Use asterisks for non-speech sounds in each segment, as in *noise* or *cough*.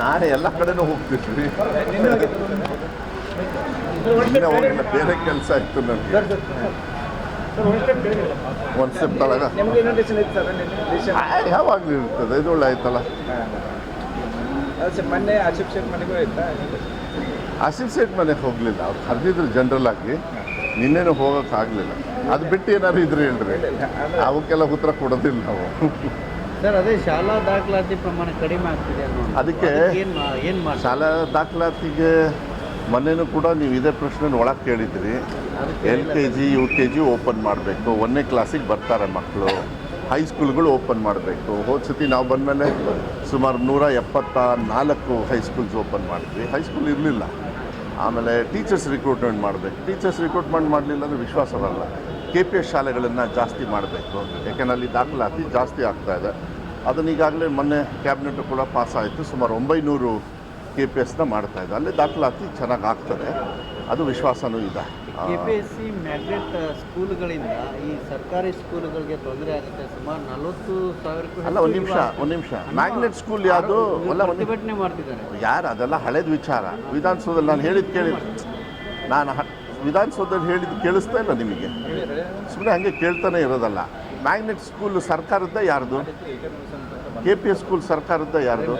ನಾಳೆ ಎಲ್ಲ ಕಡೆನೂ ಹೋಗ್ತಿದ್ವಿ ಇನ್ನೂ ಹೋಗಿಲ್ಲ ಬೇರೆ ಕೆಲಸ ಇತ್ತು ನನಗೆ. ಒಂದು ಸ್ಟೆಪ್ ತಳಗ. ಯಾವಾಗಲೂ ಇರ್ತದೆ ಇದು ಒಳ್ಳೆ ಆಯ್ತಲ್ಲ. ಮೊನ್ನೆ ಆಸಿಫ್ ಮನೆಗೂ ಆಯ್ತಾ? ಆಸಿಫ್ ಮನೆಗೆ ಹೋಗಲಿಲ್ಲ ಅವ್ರು ಕರೆದಿದ್ರು ಜನರಲ್ ಆಗಿ. ನಿನ್ನೆನೂ ಹೋಗೋಕ್ಕಾಗಲಿಲ್ಲ ಅದು ಬಿಟ್ಟು ಏನಾದ್ರು ಇದ್ರೆ ಹೇಳ್ರಿ. ಅವಕ್ಕೆಲ್ಲ ಉತ್ತರ ಕೊಡೋದಿಲ್ಲ ನಾವು. ಸರ್ ಅದೇ ಶಾಲಾ ದಾಖಲಾತಿ ಪ್ರಮಾಣ ಕಡಿಮೆ ಆಗ್ತಿದೆ ಅದಕ್ಕೆ ಏನು ಏನು ಮಾಡಿ ಶಾಲಾ ದಾಖಲಾತಿಗೆ ಮೊನ್ನೆನೂ ಕೂಡ ನೀವು ಇದೇ ಪ್ರಶ್ನೆ ಒಳಗೆ ಕೇಳಿದ್ರಿ L K G U K G open ಮಾಡಬೇಕು. ಒಂದನೇ ಕ್ಲಾಸಿಗೆ ಬರ್ತಾರೆ ಮಕ್ಕಳು ಹೈಸ್ಕೂಲ್ಗಳು ಓಪನ್ ಮಾಡಬೇಕು. ಹೋದ ಸತಿ ನಾವು ಬಂದಮೇಲೆ ಸುಮಾರು ನೂರ ಎಪ್ಪತ್ತ ನಾಲ್ಕು ಹೈಸ್ಕೂಲ್ಸ್ ಓಪನ್ ಮಾಡಿದ್ವಿ. ಹೈಸ್ಕೂಲ್ ಇರಲಿಲ್ಲ. ಆಮೇಲೆ ಟೀಚರ್ಸ್ ರಿಕ್ರೂಟ್ಮೆಂಟ್ ಮಾಡಬೇಕು. ಟೀಚರ್ಸ್ ರಿಕ್ರೂಟ್ಮೆಂಟ್ ಮಾಡಲಿಲ್ಲ ಅಂದರೆ ವಿಶ್ವಾಸ ಬರಲ್ಲ. ಕೆ ಪಿ ಎಸ್ ಶಾಲೆಗಳನ್ನು ಜಾಸ್ತಿ ಮಾಡಬೇಕು. ಯಾಕೆಂದರೆ ಅಲ್ಲಿ ದಾಖಲಾತಿ ಜಾಸ್ತಿ ಆಗ್ತಾ ಇದೆ. ಅದನ್ನ ಈಗಾಗಲೇ ಮೊನ್ನೆ ಕ್ಯಾಬಿನೆಟ್ ಕೂಡ ಪಾಸ್ ಆಯಿತು. ಸುಮಾರು ಒಂಬೈನೂರು ಕೆ ಪಿ ಎಸ್ನ ಮಾಡ್ತಾ ಇದೆ. ಅಲ್ಲಿ ದಾಖಲಾತಿ ಚೆನ್ನಾಗಿ ಆಗ್ತದೆ. ಅದು ವಿಶ್ವಾಸನೂ ಇದೆ. K P S C magnet ಸ್ಕೂಲ್ಗಳಿಂದ ಈ ಸರ್ಕಾರಿ ಸ್ಕೂಲ್ಗಳಿಗೆ ತೊಂದರೆ ಆಗುತ್ತೆ. ಸುಮಾರು ನಲವತ್ತು ಸಾವಿರಕ್ಕೂ ಅಲ್ಲ ಒಂದು ನಿಮಿಷ ಒಂದು ನಿಮಿಷ. ಮ್ಯಾಗ್ನೆಟ್ ಸ್ಕೂಲ್ ಯಾವುದು? ಎಲ್ಲ ಪ್ರತಿಭಟನೆ ಮಾಡ್ತಿದ್ದಾರೆ. ಯಾರು ಅದೆಲ್ಲ ಹಳೇದು ವಿಚಾರ. ವಿಧಾನಸೌಧದಲ್ಲಿ ನಾನು ಹೇಳಿದ್ದು ಕೇಳಿ. ನಾನು ವಿಧಾನಸೌಧದಲ್ಲಿ ಹೇಳಿದ್ದು ಕೇಳಿಸ್ತಾ ಇಲ್ಲ ನಿಮಗೆ? ಸುಮ್ಮನೆ ಹಾಗೆ ಕೇಳ್ತಾನೆ ಇರೋದಲ್ಲ. ಮ್ಯಾಗ್ನೆಟ್ ಸ್ಕೂಲ್ ಸರ್ಕಾರದ ಯಾರ್ದು? ಕೆ ಪಿ ಎಸ್ ಸ್ಕೂಲ್ ಸರ್ಕಾರದ ಯಾರ್ದು?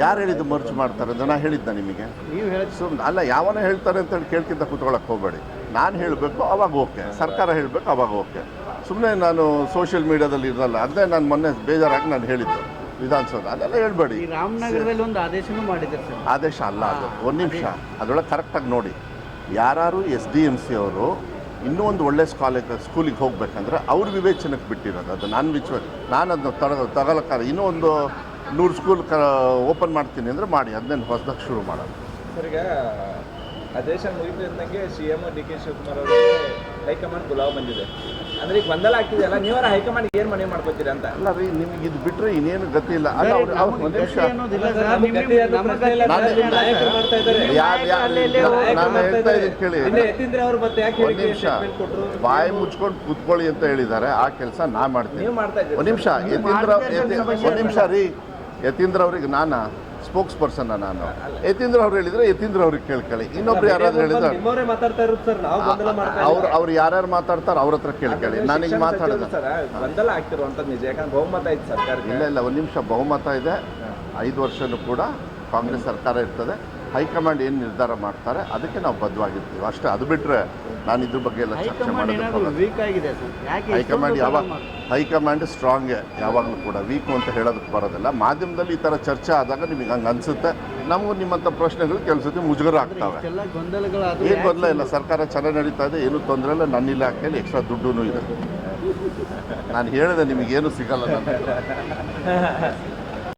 ಯಾರು ಹೇಳಿದ್ದು ಮರ್ಚ್ ಮಾಡ್ತಾರೆ ಅಂತ? ನಾ ಹೇಳಿದ್ದ ನಿಮಗೆ? ಸುಮ್ಮನೆ ಅಲ್ಲ ಯಾವನ ಹೇಳ್ತಾರೆ ಅಂತ ಹೇಳಿ ಕೇಳ್ಕಿಂತ ಕೂತ್ಕೊಳ್ಳೋಕೆ ಹೋಗಬೇಡಿ. ನಾನು ಹೇಳಬೇಕು ಅವಾಗ ಓಕೆ. ಸರ್ಕಾರ ಹೇಳಬೇಕು ಅವಾಗ ಓಕೆ. ಸುಮ್ಮನೆ ನಾನು ಸೋಷಿಯಲ್ ಮೀಡಿಯಾದಲ್ಲಿ ಇರಲ್ಲ ಅದೇ ನಾನು ಮೊನ್ನೆ ಬೇಜಾರಾಗಿ ನಾನು ಹೇಳಿದ್ದು ವಿಧಾನಸೌಧ. ಅದೆಲ್ಲ ಹೇಳ್ಬೇಡಿ. ರಾಮನಗರದಲ್ಲಿ ಒಂದು ಆದೇಶನೂ ಮಾಡಿದ್ದಾರೆ ಆದೇಶ ಅಲ್ಲ ಅದು. ಒಂದು ನಿಮಿಷ. ಅದರೊಳಗೆ ಕರೆಕ್ಟಾಗಿ ನೋಡಿ. ಯಾರು ಎಸ್ ಡಿ ಎಂ ಸಿ ಅವರು ಇನ್ನೂ ಒಂದು ಒಳ್ಳೆ ಸ್ಕಾಲೇಜ್ ಸ್ಕೂಲಿಗೆ ಹೋಗ್ಬೇಕಂದ್ರೆ ಅವ್ರ ವಿವೇಚನಕ್ಕೆ ಬಿಟ್ಟಿರೋದು. ಅದು ನಾನು ವಿಚ ನಾನು ಅದನ್ನ ತಗ ತಗೊಳಕ್ಕಾಗ ಇನ್ನೂ ಒಂದು ನೂರು ಸ್ಕೂಲ್ ಕ ಓಪನ್ ಮಾಡ್ತೀನಿ ಅಂದರೆ ಮಾಡಿ. ಅದನ್ನೇನು ಹೊಸದಾಗಿ ಶುರು ಮಾಡೋದು. ಈಗ ದೇಶ ಮುಗಿತು ಇದ್ದಂಗೆ C M D K Shivakumar ಅವರಿಗೆ ಹೈಕಮಾಂಡ್ ಗುಲಾಬ್ ಬಂದಿದೆ. ಅಂದ್ರೆ ಈಗ ಗೊಂದಲ ಆಗ್ತಿದೆಯಲ್ಲ ನೀವರ ಹೈಕಮಾಂಡ್ ಏನು ಮನವಿ ಮಾಡ್ಕೋತೀರಿ ಅಂತ? ಅಲ್ಲ ರೀ ನಿಮಗೆ ಇದು ಬಿಟ್ರೆ ಇನ್ನೇನು ಗತಿ ಇಲ್ಲ. ಅಲ್ಲ ಅವ್ರು ಅವ್ರು ಒಂದು ನಿಮಿಷ. ನಾನು ಹೇಳ್ತಾ ಇದ್ದೀನಿ. ಕೇಳಿ. ಇನ್ನು ಯತೀಂದ್ರ ಅವರು ಮತ್ತೆ ಯಾಕೆ ಒಂದು ನಿಮಿಷ. ಬಾಯಿ ಮುಚ್ಕೊಂಡು ಕೂತ್ಕೊಳ್ಳಿ ಅಂತ ಹೇಳಿದ್ದಾರೆ. ಆ ಕೆಲಸ ನಾ ಮಾಡ್ತೀನಿ. ಒಂದ್ ಮಾಡ್ತಾ ಇದ್ದೀರಿ ಒಂದು ನಿಮಿಷ. ಯತೀಂದ್ರ ಯತಿ- ಒಂದು ನಿಮಿಷ ರೀ. ಯತೀಂದ್ರ ಅವ್ರಿಗೆ ನಾನಾ ಸ್ಪೋಕ್ಸ್ ಪರ್ಸನ್ ನಾನು. ಯತೀಂದ್ರ ಅವ್ರು ಹೇಳಿದ್ರೆ ಯತೀಂದ್ರ ಅವ್ರಿಗೆ ಕೇಳ್ಕೊಳ್ಳಿ. ಇನ್ನೊಬ್ರು ಯಾರಾದ್ರೂ ಹೇಳಿದ್ರೆ ಅವ್ರು ಅವ್ರು ಯಾರ್ಯಾರು ಮಾತಾಡ್ತಾರೋ ಅವ್ರ ಹತ್ರ ಕೇಳ್ಕೊಳ್ಳಿ. ನಾನೀಗ ಮಾತಾಡಿದೆ ಇಲ್ಲ ಇಲ್ಲ ಒಂದು ನಿಮಿಷ ಬಹುಮತ ಇದೆ. ಐದು ವರ್ಷನೂ ಕೂಡ ಕಾಂಗ್ರೆಸ್ ಸರ್ಕಾರ ಇರ್ತದೆ. ಹೈಕಮಾಂಡ್ ಏನು ನಿರ್ಧಾರ ಮಾಡ್ತಾರೆ ಅದಕ್ಕೆ ನಾವು ಬದ್ಧವಾಗಿರ್ತೀವಿ. ಅಷ್ಟೇ ಅದು ಬಿಟ್ಟರೆ ನಾನು ಇದ್ರ ಬಗ್ಗೆ ಎಲ್ಲ ಚರ್ಚೆ ಹೈಕಮಾಂಡ್ ಮಾಡೋದಕ್ಕೆ ಹೈಕಮಾಂಡ್ ಯಾವಾಗ ಮಾಡಿ- ಹೈಕಮಾಂಡ್ ಸ್ಟ್ರಾಂಗೇ ಯಾವಾಗಲೂ ಕೂಡ ವೀಕು ಅಂತ ಹೇಳೋದಕ್ಕೆ ಬರೋದಿಲ್ಲ. ಮಾಧ್ಯಮದಲ್ಲಿ ಈ ಥರ ಚರ್ಚೆ ಆದಾಗ ನಿಮಗೆ ಹಂಗೆ ಅನಿಸುತ್ತೆ. ನಮಗೂ ನಿಮ್ಮಂಥ ಪ್ರಶ್ನೆಗಳು ಕೆಲಸತಿ ಮುಜುಗರ ಆಗ್ತವೆ ಏನು ಬದಲ ಇಲ್ಲ ಸರ್ಕಾರ ಚೆನ್ನಾಗಿ ನಡೀತಾ ಇದೆ ಏನೂ ತೊಂದರೆ ಇಲ್ಲ ನನ್ನ ಇಲಾಖೆಯಲ್ಲಿ ಎಕ್ಸ್ಟ್ರಾ ದುಡ್ಡು ಇದೆ. ನಾನು ಹೇಳಿದೆ ನಿಮಗೇನು ಸಿಗಲ್ಲ *laughs*